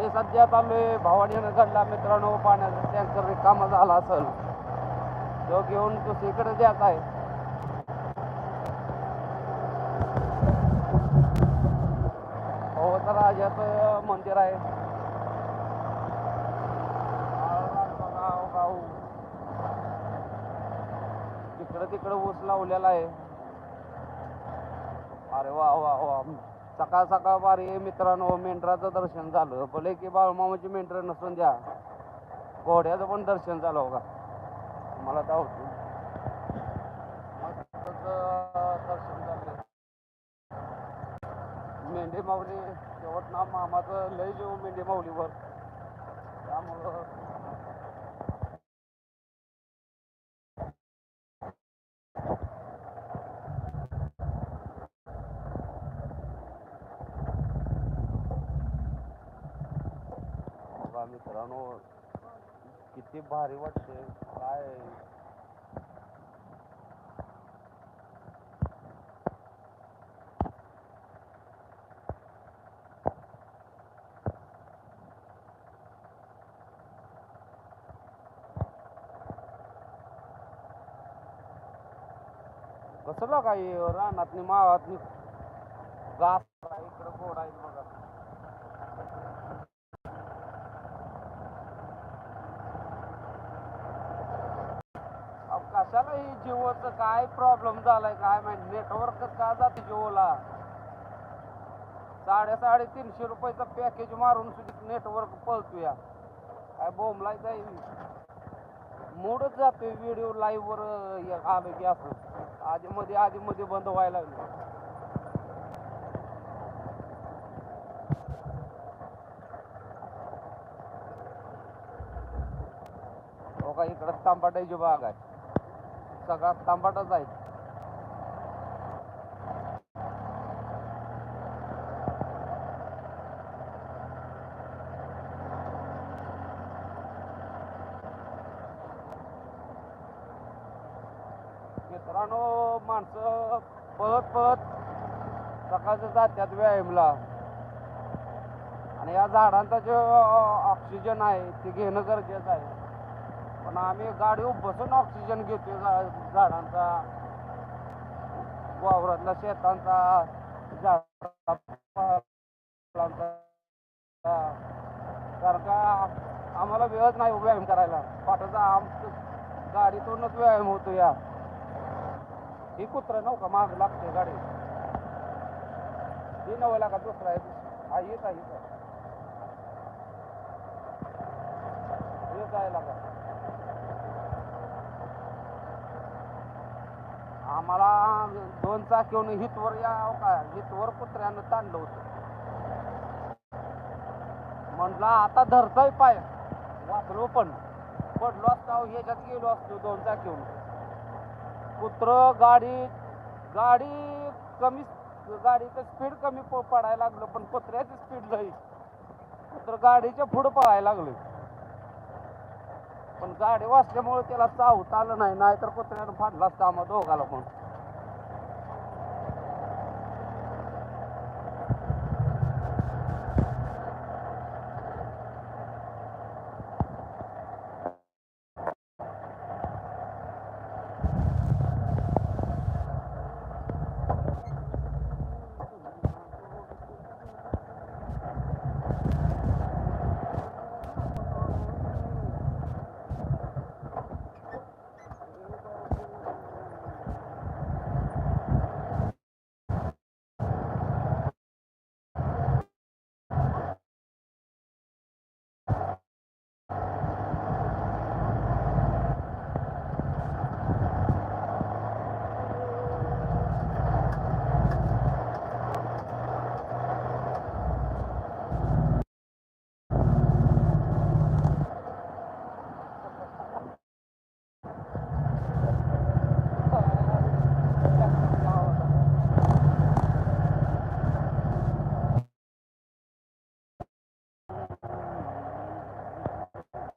हे सध्या चाललोय भवानीनं घडला मित्रांनो पाण्याचं टँकर रिकामा झाला असेल. तो घेऊन दुसरीकडे द्यायचा आहे. हो तर राजाचं मंदिर आहे. तिकडं तिकडं ऊस लावलेला आहे. अरे वा वा वा. सकाळ सकाळ बारी मित्रांनो मेंढराचं दर्शन झालं. भले की बाळमामाची मेंढर नसून द्या घोड्याचं पण दर्शन झालं हो का? मला तर आवडतं. दर्शन झालं. मेंढी माऊली शेवट ना मामाचं लय जेव मेंढी माऊलीवर त्यामुळं बघा मित्रांनो किती भारी वाटते काय? कसं काही रानातनी मावातनी गास आहे, इकडं गोड आहे बघा अहो, कशाला ही जिओचं काय प्रॉब्लेम झालाय काय माहिती नेटवर्क का जाते जिओला साडे साडे तीनशे रुपयाचं पॅकेज मारून सुद्धा नेटवर्क पळतोया. काय बोंबलाय जाईल मूडच जातोय व्हिडिओ लाईव्ह वर आलं की असं. आधी मध्ये आधी मध्ये बंद व्हायला लागलं. हो का इकडं तांबाट्याची बाग आहे. सगळा तांबाटाच आहे. मित्रांनो माणसं पळत पळत सकाळचं जात्यात व्यायामला. आणि या झाडांचा जो ऑक्सिजन आहे ते घेणं गरजेचं आहे. पण आम्ही गाडीवर बसून ऑक्सिजन घेतोय झा- झाडांचा. वावरातला शेतांचा कारण का आम्हाला वेळच नाही हो व्यायाम करायला. पाठाचा आमचं गाडीतूनच व्यायाम होतो या. ही कुत्र नव्हता माग लागते गाडी. ही नवला लागा दुसरा आहे. हा येत आहे येत आहे. लागा आम्हाला दोन चाकीवून हितवर या का? हितवर कुत्र्यानं ताणलं होतं. म्हटलं आता धरतोय पाय. वाचलो पण. पडलो असतो ह्याच्यात गेलो असतो दोन चाकीवून कुत्र गाडी गाडी कमी गाडीचं स्पीड कमी प- पडायला लागलं पण कुत्र्याची स्पीड लई. कुत्र गाडीच्या पुढं पळायला लागलं. पण गाडी वाचल्यामुळे त्याला चावता आलं नाही नाहीतर कुत्र्यानं फाडला असतं आम्हा दोघाला पण.